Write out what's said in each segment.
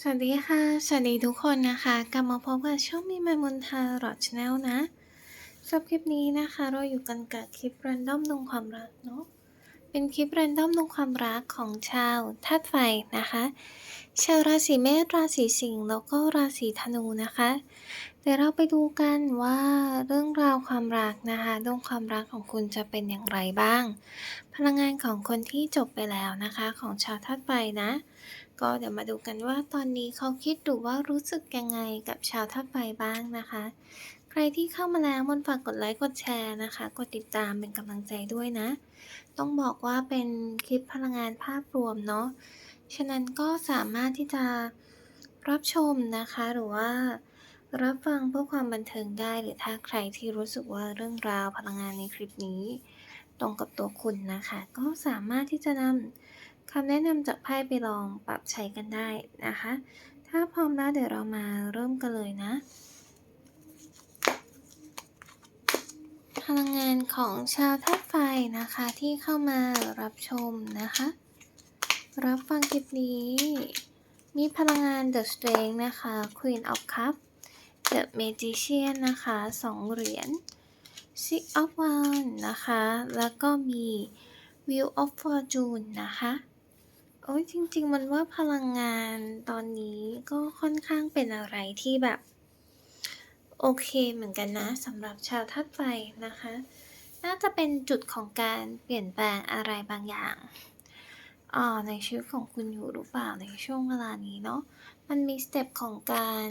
สวัสดีค่ะ สวัสดีทุกคนนะคะ กลับมาพบกับช่องมีมายมนทาหลอดชาแนลนะสำหรับคลิปนี้นะคะ เราอยู่กันกับคลิปรันดอมลงความรักเนาะ เป็นคลิปรันดอมลงความรักของชาวธาตุไฟนะคะ ชาวราศีเมษ ราศีสิงห์ แล้วก็ราศีธนูนะคะ เดี๋ยวเราไปดูกันว่าเรื่องราวความรักนะคะเรื่องความรักของคุณจะเป็นอย่างไรบ้าง พลังงานของคนที่จบไปแล้วนะคะ ของชาวธาตุไฟนะ ก็เดี๋ยวมาดูกันว่าตอนนี้เขาคิดหรือว่ารู้สึกยังไงกับชาวธาไฟบ้างนะคะ ใครที่เข้ามาแล้วมนฝากกดไลค์กดแชร์นะคะ กดติดตามเป็นกำลังใจด้วยนะ ต้องบอกว่าเป็นคลิปพลังงานภาพรวมเนาะ ฉะนั้นก็สามารถที่จะรับชมนะคะ หรือว่ารับฟังเพื่อความบันเทิงได้หรือถ้าใครที่รู้สึกว่าเรื่องราวพลังงานในคลิปนี้ ตรงกับตัวคุณนะคะ ก็สามารถที่จะนำำแนะนำจากไพ่ไปลองปรับใช้กันได้นะคะ ถ้าพร้อมแล้วเดี๋ยวเรามาเริ่มกันเลยนะ พลังงานของชาวธาตุไฟนะคะที่เข้ามารับชมนะคะ รับฟังคลิปนี้ มีพลังงาน The Strength นะคะ Queen of Cup The Magician นะคะสองเหรียญ Six of Wands นะคะ แล้วก็มี Wheel of Fortune นะคะ โอ้ยจริง ๆ มันว่าพลังงานตอนนี้ก็ค่อนข้างเป็นอะไรที่แบบ โอเคเหมือนกันนะสำหรับชาวธาตุไฟนะคะ น่าจะเป็นจุดของการเปลี่ยนแปลงอะไรบางอย่างอ๋อในชีวิตของคุณอยู่หรือเปล่าในช่วงเวลานี้เนาะมันมีสเต็ปของการ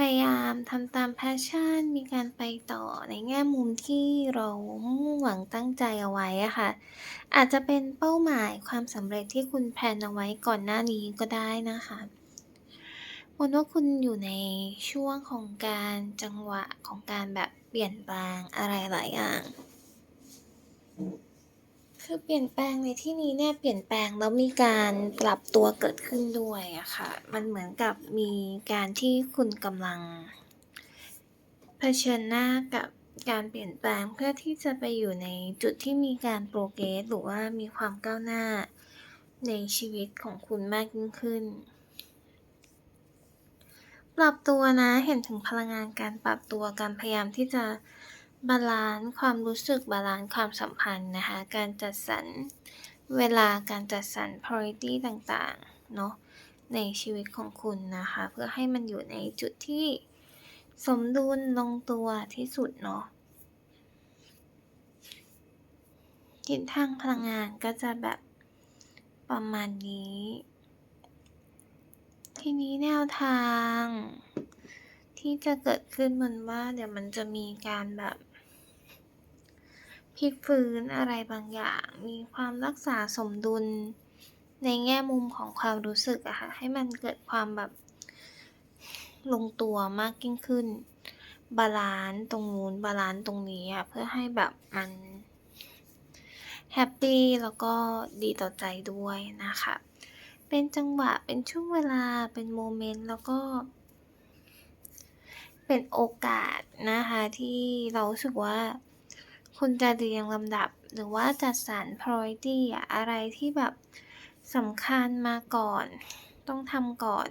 พยายามทำตามแพชชั่น มีการไปต่อในแง่มุมที่เรามุ่งหวังตั้งใจเอาไว้อะค่ะ อาจจะเป็นเป้าหมายความสำเร็จที่คุณแพลนเอาไว้ก่อนหน้านี้ก็ได้นะคะมนว่าคุณอยู่ในช่วงของการจังหวะของการแบบเปลี่ยนแปลงอะไรหลายอย่าง คือเปลี่ยนแปลงในที่นี้เนี่ยเปลี่ยนแปลงแล้วมีการปรับตัวเกิดขึ้นด้วยอะค่ะ มันเหมือนกับมีการที่คุณกำลังเผชิญหน้ากับการเปลี่ยนแปลงเพื่อที่จะไปอยู่ในจุดที่มีการโปรเกรสหรือว่ามีความก้าวหน้าในชีวิตของคุณมากยิ่งขึ้น ปรับตัวนะเห็นถึงพลังงานการปรับตัวการพยายามที่จะ บาลานซ์ความรู้สึกบาลานซ์ความสัมพันธ์นะคะ การจัดสรรเวลาการจัดสรร priority ต่างๆ เนาะในชีวิตของคุณนะคะ เพื่อให้มันอยู่ในจุดที่สมดุลลงตัวที่สุดเนาะทิศทางพลังงานก็จะแบบประมาณนี้ ทีนี้แนวทางที่จะเกิดขึ้นมันว่าเดี๋ยวมันจะมีการแบบ พลิกฟื้นอะไรบางอย่าง มีความรักษาสมดุล ในแง่มุมของความรู้สึกอะค่ะ ให้มันเกิดความแบบ ลงตัวมากยิ่งขึ้น บาลานซ์ตรงนู้นบาลานซ์ตรงนี้อะเพื่อให้แบบมันแฮปปี้แล้วก็ดีต่อใจด้วยนะคะ เป็นจังหวะ เป็นช่วงเวลา เป็นโมเมนต์ แล้วก็ เป็นโอกาสนะคะที่เราสึกว่า คุณจะเรียงลำดับหรือว่าจัดสรร priority อะไรที่แบบสำคัญมาก่อน ต้องทำก่อน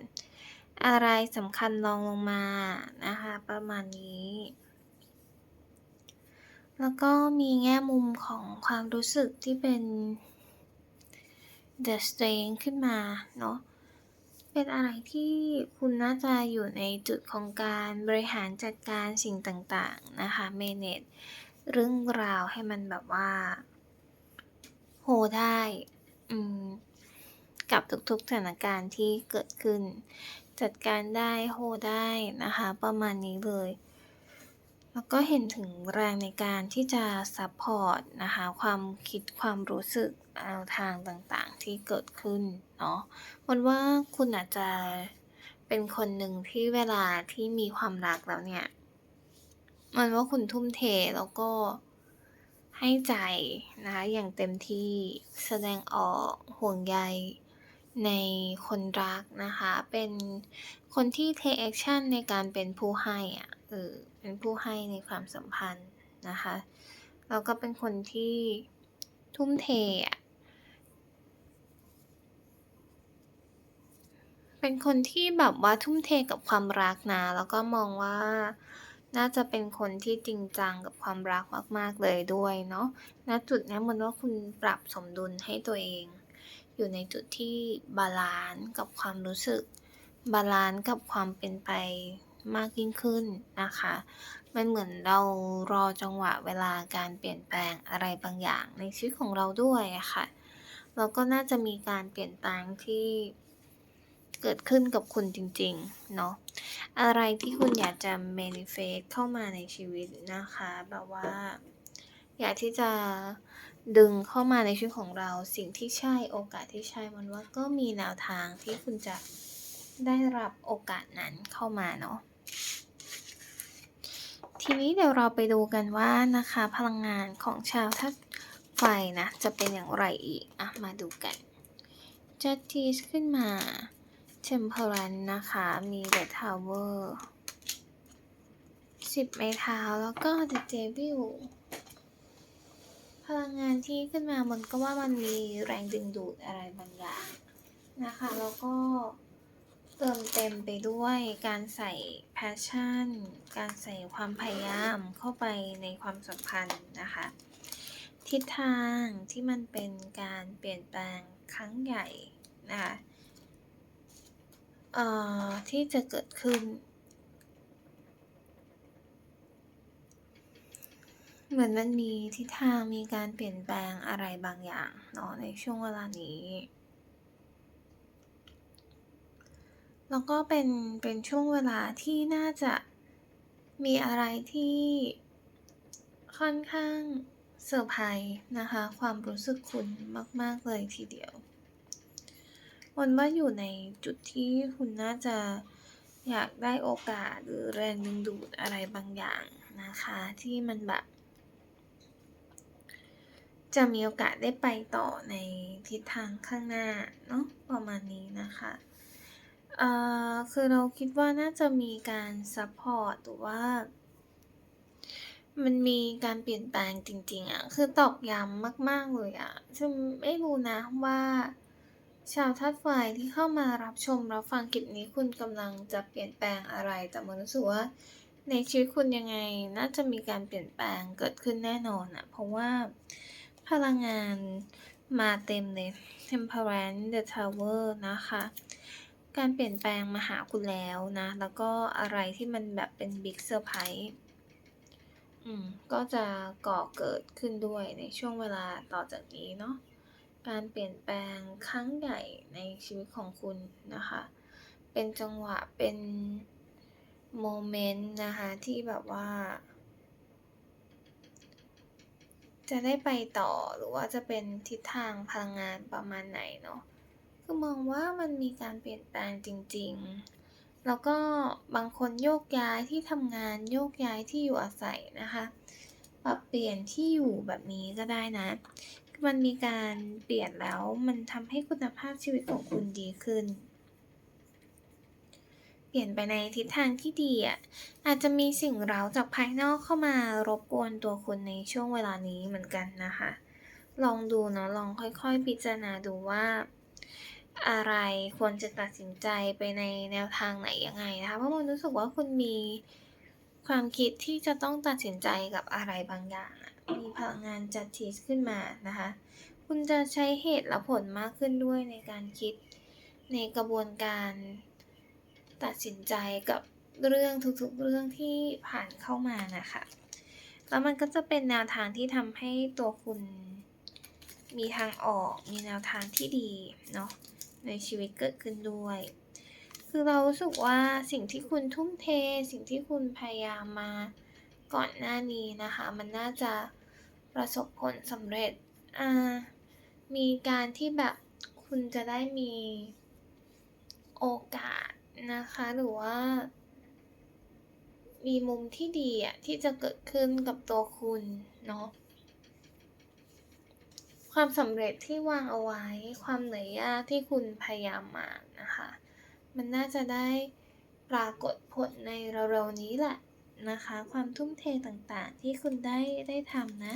อะไรสำคัญรองลงมานะคะ ประมาณนี้ แล้วก็มีแง่มุมของความรู้สึกที่เป็น The Strength ขึ้นมาเนาะเป็นอะไรที่คุณน่าจะอยู่ในจุดของการบริหารจัดการสิ่งต่าง ๆ นะคะ manage เรื่องราวให้มันแบบว่าโฮได้อืมกับทุกๆสถานการณ์ที่เกิดขึ้น จัดการได้โฮได้นะคะ ประมาณนี้เลย แล้วก็เห็นถึงแรงในการที่จะซัปพอร์ตนะคะ ความคิดความรู้สึกแนวทางต่างๆที่เกิดขึ้นเนาะมันว่าคุณอาจจะเป็นคนหนึ่งที่เวลาที่มีความรักแล้วเนี่ย มันว่าคุณทุ่มเทแล้วก็ให้ใจนะคะอย่างเต็มที่แสดงออกห่วงใยในคนรักนะคะ เป็นคนที่ take action ในการเป็นผู้ให้อะเออเป็นผู้ให้ในความสัมพันธ์นะคะ แล้วก็เป็นคนที่ทุ่มเทอะเป็นคนที่แบบว่าทุ่มเทกับความรักนะ แล้วก็มองว่า น่าจะเป็นคนที่จริงจังกับความรักมาก ๆ เลยด้วยเนาะ ณ จุดนี้มือนว่าคุณปรับสมดุลให้ตัวเอง อยู่ในจุดที่บาลันซ์กับความรู้สึก บาลันซ์กับความเป็นไปมากยิ่งขึ้นนะคะ มันเหมือนเรารอจังหวะเวลาการเปลี่ยนแปลงอะไรบางอย่างในชีวิตของเราด้วยะค่ะ แล้วก็น่าจะมีการเปลี่ยนแปลงที่ เกิดขึ้นกับคุณจริงๆ เนาะอะไรที่คุณอยากจะ manifest เข้ามาในชีวิตนะคะ แบบว่า อยากที่จะดึงเข้ามาในชีวิตของเราสิ่งที่ใช่โอกาสที่ใช่มันว่าก็มีแนวทางที่คุณจะได้รับโอกาสนั้นเข้ามาเนาะทีนี้เดี๋ยวเราไปดูกันว่านะคะพลังงานของชาวธาตุไฟนะ จะเป็นอย่างไรอีกอะมาดูกัน Justice ขึ้นมา Temperance นะคะ มี The Tower 10ไม้เท้าแล้วก็ The Devil พลังงานที่ขึ้นมามันก็ว่ามันมีแรงดึงดูดอะไรบางอย่างนะคะ แล้วก็เติมเต็มไปด้วยการใส่ passion การใส่ความพยายามเข้าไปในความสัมพันธ์นะคะ ทิศทางที่มันเป็นการเปลี่ยนแปลงครั้งใหญ่นะคะ ที่จะเกิดขึ้น เหมือนมันมีทิศทางมีการเปลี่ยนแปลงอะไรบางอย่างเนาะในช่วงเวลานี้แล้วก็เป็นเป็นช่วงเวลาที่น่าจะมีอะไรที่ค่อนข้างเซอร์ไพรส์นะคะ ความรู้สึกคุณมาก ๆ เลยทีเดียว มันว่าอยู่ในจุดที่คุณน่าจะอยากได้โอกาสหรือแรงดึงดูดอะไรบางอย่างนะคะ ที่มันแบบ จะมีโอกาสได้ไปต่อในทิศทางข้างหน้าเนาะประมาณนี้นะคะเอ่อคือเราคิดว่าน่าจะมีการซัปพอร์ตหรือว่า มันมีการเปลี่ยนแปลงจริง ๆอะคือตอกย้ำมาก ๆ เลยอะซึ่งไม่รู้นะว่า ชาวธาตุไฟที่เข้ามารับชมรับฟังคลิปนี้คุณกำลังจะเปลี่ยนแปลงอะไร แต่มันรู้สึกว่าในชีวิตคุณยังไงน่าจะมีการเปลี่ยนแปลงเกิดขึ้นแน่นอนอะเพราะว่าพลังงานมาเต็มเลย Temperance The Tower นะคะ การเปลี่ยนแปลงมาหาคุณแล้วนะ แล้วก็อะไรที่มันแบบเป็น Big Surprise อืมก็จะก่อเกิดขึ้นด้วยในช่วงเวลาต่อจากนี้เนาะ การเปลี่ยนแปลงครั้งใหญ่ในชีวิตของคุณนะคะ เป็นจังหวะเป็นโมเมนต์นะคะที่แบบว่า จะได้ไปต่อหรือว่าจะเป็นทิศทางพลังงานประมาณไหนเนาะคือมองว่ามันมีการเปลี่ยนแปลงจริง ๆ แล้วก็บางคนโยกย้ายที่ทำงานโยกย้ายที่อยู่อาศัยนะคะ ปรับเปลี่ยนที่อยู่แบบนี้ก็ได้นะ มันมีการเปลี่ยนแล้วมันทำให้คุณภาพชีวิตของคุณดีขึ้น เปลี่ยนไปในทิศทางที่ดีอะอาจจะมีสิ่งเร้าจากภายนอกเข้ามารบกวนตัวคุณในช่วงเวลานี้เหมือนกันนะคะ ลองดูเนาะลองค่อยๆ พิจารณาดูว่าอะไรควรจะตัดสินใจไปในแนวทางไหนยังไงนะคะ เพราะมันรู้สึกว่าคุณมีความคิดที่จะต้องตัดสินใจกับอะไรบางอย่างอะ มีพลังงาน Justice ขึ้นมานะคะ คุณจะใช้เหตุและผลมากขึ้นด้วยในการคิดในกระบวนการตัดสินใจกับเรื่องทุกๆเรื่องที่ผ่านเข้ามานะคะ แล้วมันก็จะเป็นแนวทางที่ทำให้ตัวคุณมีทางออก มีแนวทางที่ดีเนาะในชีวิตเกิดขึ้นด้วย คือเรารู้สึกว่าสิ่งที่คุณทุ่มเท สิ่งที่คุณพยายามมา ก่อนหน้านี้นะคะ มันน่าจะประสบผลสำเร็จมีการที่แบบคุณจะได้มีโอกาสนะคะ หรือว่า มีมุมที่ดีอะที่จะเกิดขึ้นกับตัวคุณเนาะความสำเร็จที่วางเอาไว้ ความเหนื่อยยากที่คุณพยายามมานะคะ มันน่าจะได้ปรากฏผลในเร็วๆนี้แหละ นะคะ ความทุ่มเทต่างๆ ที่คุณได้ได้ทำนะ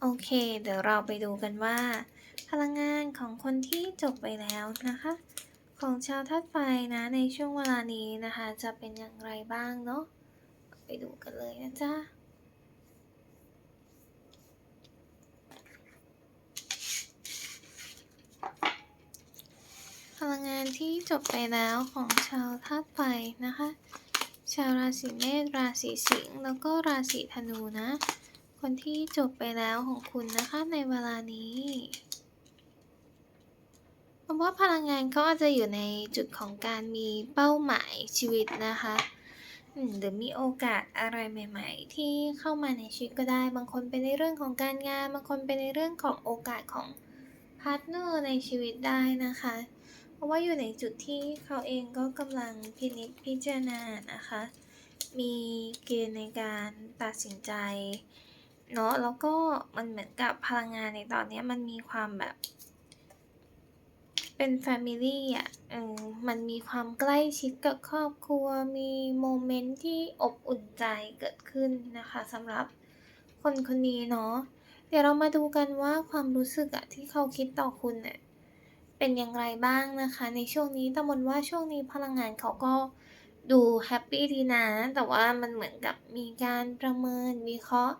โอเค เดี๋ยวเราไปดูกันว่า พลังงานของคนที่จบไปแล้วนะคะ ของชาวธาตุไฟนะในช่วงเวลานี้นะคะ จะเป็นอย่างไรบ้างเนาะไปดูกันเลยนะจ๊ะ ลังงานที่จบไปแล้วของชาวธาตุไฟนะคะ ชาวราศีเมษราศีสิงห์แล้วก็ราศีธนูนะ คนที่จบไปแล้วของคุณนะคะในเวลานี้เพราะว่าพลังงานเขาอาจจะอยู่ในจุดของการมีเป้าหมายชีวิตนะคะหรือมีโอกาสอะไรใหม่ ๆ ที่เข้ามาในชีวิตก็ได้ บางคนเป็นในเรื่องของการงาน บางคนเป็นในเรื่องของโอกาสของพาร์ทเนอร์ในชีวิตได้นะคะ เพราะว่าอยู่ในจุดที่เขาเองก็กำลังพินิจพิจารณานะคะ มีเกณฑ์ในการตัดสินใจเนาะแล้วก็มันเหมือนกับพลังงานในตอนนี้มันมีความแบบ เป็นแฟมิลี่อะเออมันมีความใกล้ชิดกับครอบครัว มีโมเมนต์ที่อบอุ่นใจเกิดขึ้นนะคะสำหรับคนคนนี้เนาะเดี๋ยวเรามาดูกันว่าความรู้สึกอะที่เขาคิดต่อคุณเนี่ย เป็นอย่างไรบ้างนะคะ ในช่วงนี้ต่มนว่าช่วงนี้พลังงานเขาก็ดูแฮปปี้ดีนะ แต่ว่ามันเหมือนกับมีการประเมินวิเคราะห์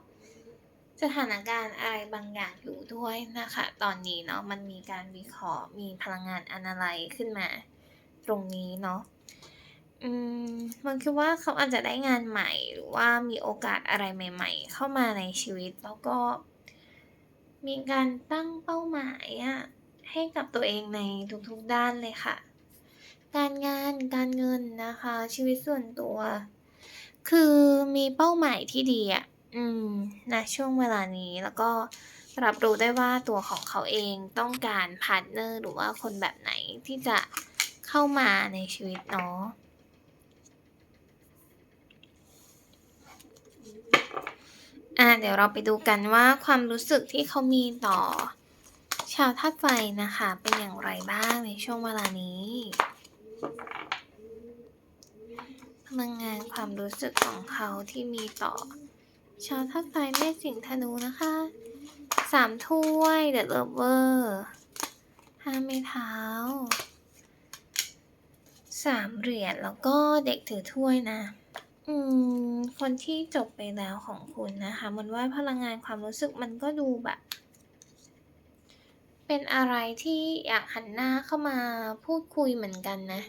สถานการณ์อะไรบางอย่างอยู่ด้วยนะคะ ตอนนี้เนาะมันมีการวิเคราะห์มีพลังงานอนาลัยขึ้นมา ตรงนี้เนาะอืมมันคือว่าเขาอาจจะได้งานใหม่ หรือว่ามีโอกาสอะไรใหม่ ๆ เข้ามาในชีวิตแล้วก็ มีการตั้งเป้าหมายอะ ให้กับตัวเองในทุกๆด้านเลยค่ะ การงานการเงินนะคะ ชีวิตส่วนตัว คือมีเป้าหมายที่ดีอะอืมณช่วงเวลานี้แล้วก็รับรู้ได้ว่าตัวของเขาเองต้องการพาร์ทเนอร์หรือว่าคนแบบไหนที่จะเข้ามาในชีวิตเนาะอะเดี๋ยวเราไปดูกันว่าความรู้สึกที่เขามีต่อ ชาวธาตุไฟนะคะ เป็นอย่างไรบ้างในช่วงเวลานี้ พลังงานความรู้สึกของเขาที่มีต่อ ชาวธาตุไฟเมษสิงห์ธนูนะคะสามถ้วยเดอะเลเวอร์ห้าไม้เท้าสามเหรียญแล้วก็เด็กถือถ้วยนะ อืม คนที่จบไปแล้วของคุณนะคะ มันว่าพลังงานความรู้สึกมันก็ดูแบบ เป็นอะไรที่อยากหันหน้าเข้ามาพูดคุยเหมือนกันนะ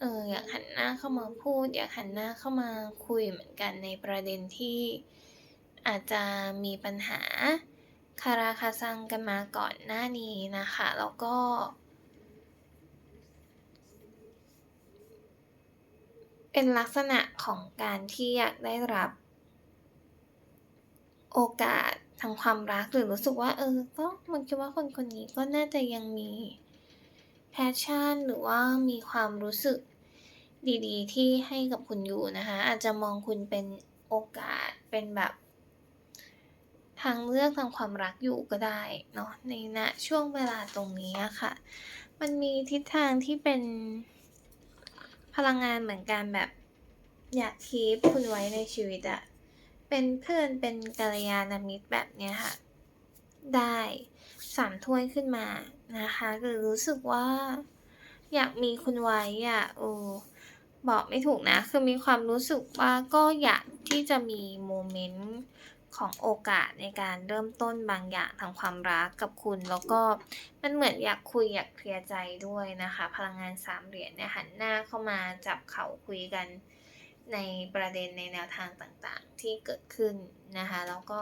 เอออยากหันหน้าเข้ามาพูด อยากหันหน้าเข้ามาคุยเหมือนกันในประเด็นที่อาจจะมีปัญหาคาราคาซังกันมาก่อนหน้านี้นะคะ แล้วก็ เป็นลักษณะของการที่อยากได้รับ โอกาส ทางความรักหรือรู้สึกว่า เออ ก็มันคิดว่าคนคนนี้ก็น่าจะยังมีแพชชั่นหรือว่ามีความรู้สึกดีๆ ที่ให้กับคุณอยู่นะคะ อาจจะมองคุณเป็นโอกาสเป็นแบบ ทางเลือกทางความรักอยู่ก็ได้เนาะในณช่วงเวลาตรงนี้ค่ะ มันมีทิศทางที่เป็นพลังงานเหมือนกันแบบอยากคีปคุณไว้ในชีวิตอะ เป็นเพื่อนเป็นกัลยาณมิตรแบบเนี้ยค่ะ ได้สามถ้วยขึ้นมานะคะ หรือรู้สึกว่า อยากมีคุณไว้อะโอ้บอกไม่ถูกนะ คือมีความรู้สึกว่าก็อยากที่จะมีโมเมนต์ของโอกาสในการเริ่มต้นบางอย่างทางความรักกับคุณ แล้วก็มันเหมือนอยากคุยอยากเคลียร์ใจด้วยนะคะ พลังงานสามเหรียญเนี่ยหันหน้าเข้ามาจับเขาคุยกัน ในประเด็นในแนวทางต่างๆ ที่เกิดขึ้นนะคะ แล้วก็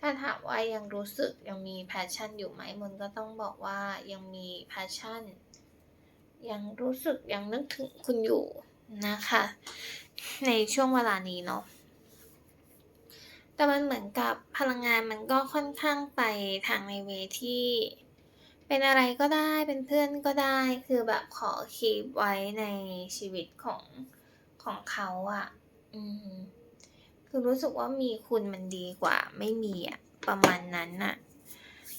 ถ้าถามว่ายังรู้สึกยังมีแพชชั่นอยู่ไหมมันก็ต้องบอกว่ายังมีแพชชั่น ยังรู้สึกยังนึกถึงคุณอยู่นะคะ ในช่วงเวลานี้เนาะแต่มันเหมือนกับพลังงานมันก็ค่อนข้างไปทางในเวที่ เป็นอะไรก็ได้เป็นเพื่อนก็ได้คือแบบขอคีปไว้ในชีวิตของ ของเขาอะ่ะ อืม คือรู้สึกว่ามีคุณมันดีกว่า ไม่มีอะประมาณนั้นน่ะ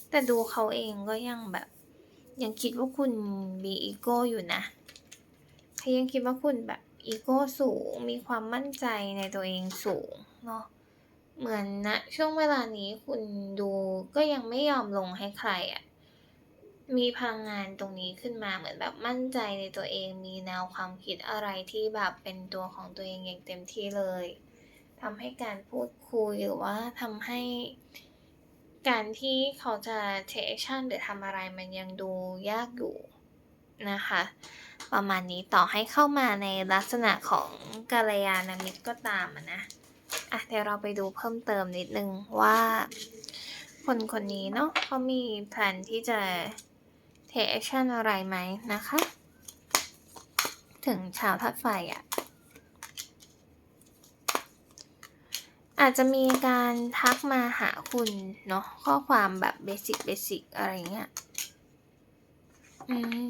แต่ดูเขาเองก็ยังแบบ ยังคิดว่าคุณมีอีโก้อยู่นะเขายังคิดว่าคุณแบบอีโก้สูง มีความมั่นใจในตัวเองสูงเนาะ เหมือนนะช่วงเวลานี้คุณดูก็ยังไม่ยอมลงให้ใครอะ่ะ มีพลังงานตรงนี้ขึ้นมาเหมือนแบบมั่นใจในตัวเอง มีแนวความคิดอะไรที่แบบเป็นตัวของตัวเองอย่างเต็มที่เลยทำให้การพูดคุยหรือว่าทำให้ การที่เขาจะ take action หรือทำอะไรมันยังดูยากอยู่นะคะ ประมาณนี้ต่อให้เข้ามาในลักษณะของกัลยาณมิตรก็ตามนะอะเดี๋ยวเราไปดูเพิ่มเติมนิดนึงว่าคนคนนี้เนาะเขามีแผนที่จะ take action อะไรไหมนะคะ ถึงชาวธาตุไฟอะ่ะอาจจะมีการทักมาหาคุณเนาะข้อความแบบเบสิกเบสิกอะไรเงี้ยอืม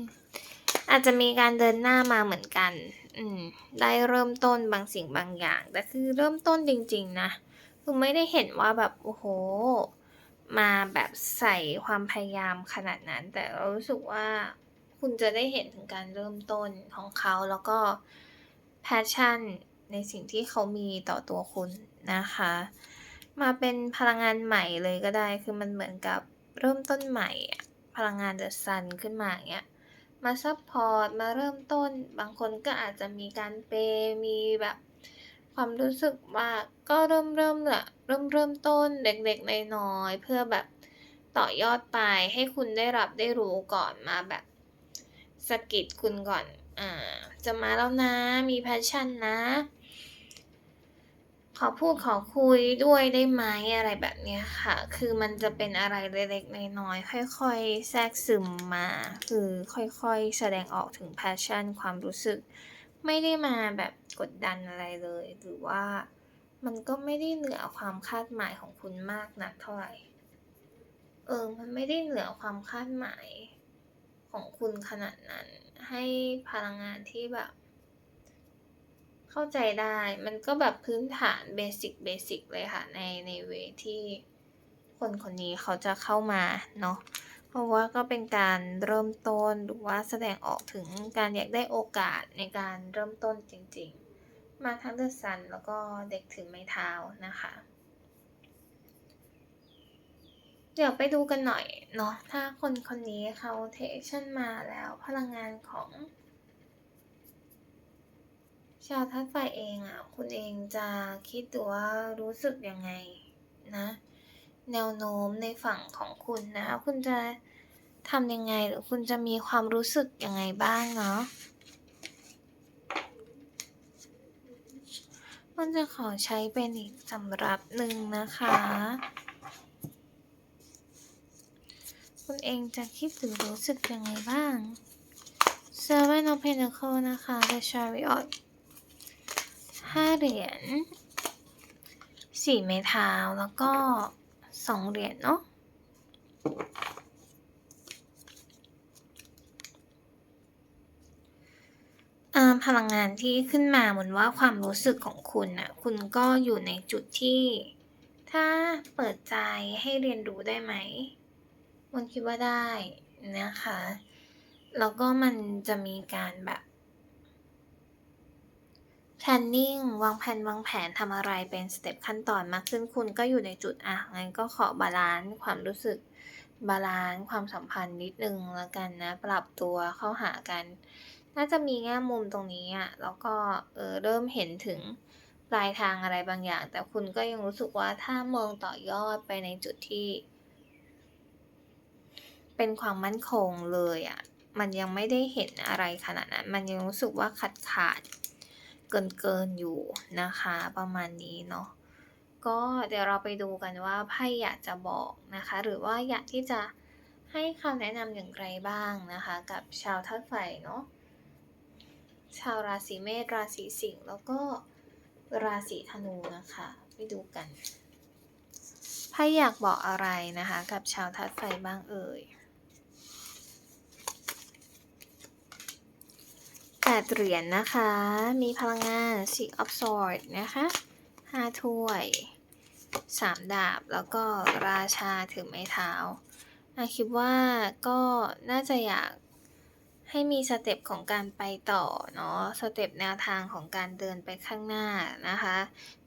อาจจะมีการเดินหน้ามาเหมือนกัน อืม ได้เริ่มต้นบางสิ่งบางอย่าง แต่คือเริ่มต้นจริง ๆ นะ คือไม่ได้เห็นว่าแบบ โอ้โห มาแบบใส่ความพยายามขนาดนั้น แต่เรารู้สึกว่าคุณจะได้เห็นถึงการเริ่มต้นของเขาแล้วก็ passion ในสิ่งที่เขามีต่อตัวคุณนะคะ มาเป็นพลังงานใหม่เลยก็ได้ คือมันเหมือนกับเริ่มต้นใหม่ พลังงานเดอะซันขึ้นมาอย่างเงี้ย มาซัพพอร์ต มาเริ่มต้น บางคนก็อาจจะมีการเปมีแบบ ความรู้สึกว่าก็เริ่มเริ่มแหละเริ่มเริ่มต้นเล็กๆน้อยๆเพื่อแบบต่อยอดไปให้คุณได้รับได้รู้ก่อนมาแบบสกิดคุณก่อน อ่า จะมาแล้วนะ มีแพชชั่นนะ ขอพูดขอคุยด้วยได้ไหมอะไรแบบนี้ค่ะ คือมันจะเป็นอะไรเล็กๆน้อยๆค่อยๆ แทรกซึมมา คือค่อยๆ แสดงออกถึงแพชชั่นความรู้สึก ไม่ได้มาแบบกดดันอะไรเลย หรือว่ามันก็ไม่ได้เหนือความคาดหมายของคุณมากนักเท่าไหร่ เออ มันไม่ได้เหนือความคาดหมายของคุณขนาดนั้น ให้พลังงานที่แบบ เข้าใจได้ มันก็แบบพื้นฐานเบสิกเบสิกเลยค่ะ ในในเวที่คนคนนี้เขาจะเข้ามาเนาะ ราะว่าก็เป็นการเริ่มต้นหรือว่าแสดงออกถึงการอยากได้โอกาสในการเริ่มต้นจริงๆ มาทั้งเดอะซันแล้วก็เด็กถือไม้เท้านะคะ เดี๋ยวไปดูกันหน่อยเนาะถ้าคนคนนี้เขาเทคชั่นมาแล้วพลังงานของชาวธาตุไฟเองอะ่ะ คุณเองจะคิดหรือว่ารู้สึกยังไงนะ แนวโน้มในฝั่งของคุณนะคุณจะทำยังไงหรือคุณจะมีความรู้สึกยังไงบ้างเนาะมันจะขอใช้เป็นอีกสำหรับหนึ่งนะคะ คุณเองจะคิดหรือรู้สึกยังไงบ้าง Seven of Pentacles นะคะ The Chariot ห้าเหรียญสี่ไม้เท้าแล้วก็ สองเหรียญเนาะอ่าพลังงานที่ขึ้นมาเหมือนว่าความรู้สึกของคุณน่ะคุณก็อยู่ในจุดที่ ถ้าเปิดใจให้เรียนรู้ได้ไหมมันคิดว่าได้นะคะ แล้วก็มันจะมีการแบบ planning วางแผนวางแผนทำอะไรเป็นสเต็ปขั้นตอนมากขึ้นคุณก็อยู่ในจุดอะงั้นก็ขอบาลานซ์ความรู้สึกบาลานซ์ความสัมพันธ์นิดนึงแล้วกันนะ ปรับตัวเข้าหากัน น่าจะมีแง่มุมตรงนี้อะแล้วก็เออเริ่มเห็นถึงปลายทางอะไรบางอย่าง แต่คุณก็ยังรู้สึกว่าถ้ามองต่อยอดไปในจุดที่ เป็นความมั่นคงเลยอะ มันยังไม่ได้เห็นอะไรขนาดนั้น มันยังรู้สึกว่าขาดขาด เกินเกินอยู่นะคะ ประมาณนี้เนาะก็เดี๋ยวเราไปดูกันว่าไพ่อยากจะบอกนะคะ หรือว่าอยากที่จะให้คำแนะนำอย่างไรบ้างนะคะ กับชาวธาตุไฟเนาะชาวราศีเมษราศีสิงห์แล้วก็ราศีธนูนะคะไปดูกันไพ่อยากบอกอะไรนะคะ กับชาวธาตุไฟบ้างเอ่ย แปดเหรียญนนะคะ มีพลังงาน Six of Swords นะคะห้าถ้วยสามดาบ แล้วก็ราชาถือไม้เท้าอาคิดว่าก็น่าจะอยากให้มีสเต็ปของการไปต่อเนาะ สเต็ปแนวทางของการเดินไปข้างหน้านะคะ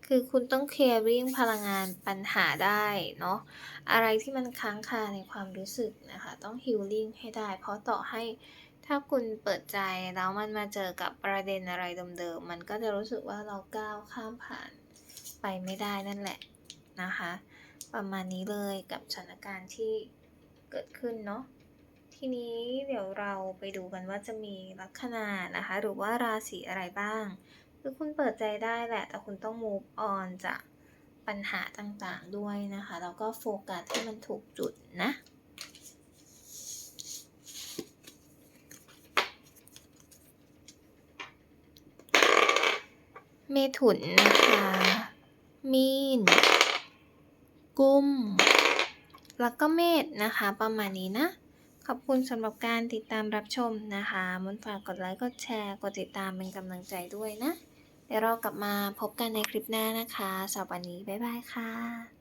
คือคุณต้อง clearing พลังงานปัญหาได้เนาะ อะไรที่มันค้างคาในความรู้สึกนะคะ ต้อง healing ให้ได้ เพราะต่อให้ ถ้าคุณเปิดใจแล้วมันมาเจอกับประเด็นอะไรเดิมๆ มันก็จะรู้สึกว่าเราก้าวข้ามผ่านไปไม่ได้นั่นแหละนะคะ ประมาณนี้เลยกับสถานการณ์ที่เกิดขึ้นเนาะ ทีนี้เดี๋ยวเราไปดูกันว่าจะมีลัคนานะคะ หรือว่าราศีอะไรบ้าง คือคุณเปิดใจได้แหละ แต่คุณต้อง move on จากปัญหาต่างๆด้วยนะคะ แล้วก็โฟกัสให้มันถูกจุดนะ เมถุนนะคะ มีน กุม แล้วก็เมษนะคะ ประมาณนี้นะ ขอบคุณสำหรับการติดตามรับชมนะคะมนฝากกดไลค์ กดแชร์ กดติดตามเป็นกำลังใจด้วยนะ เดี๋ยวเรากลับมาพบกันในคลิปหน้านะคะสำหรับวันนี้ บ๊ายบายค่ะ